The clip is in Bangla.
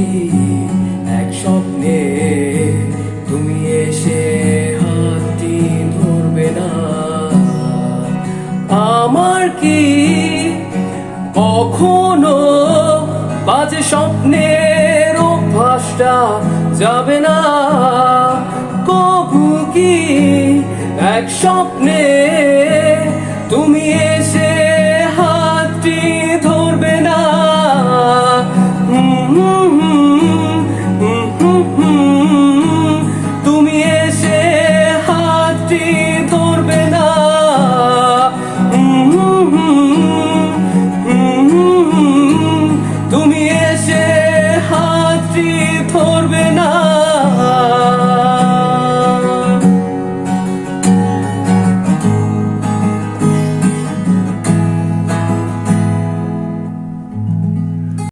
দেখি এক স্বপ্নে তুমি এসে হাতি ধরবে না। আমার কি কখনো বাজে স্বপ্নের অভ্যাসটা যাবে না? কবু কি এক স্বপ্নের করবে না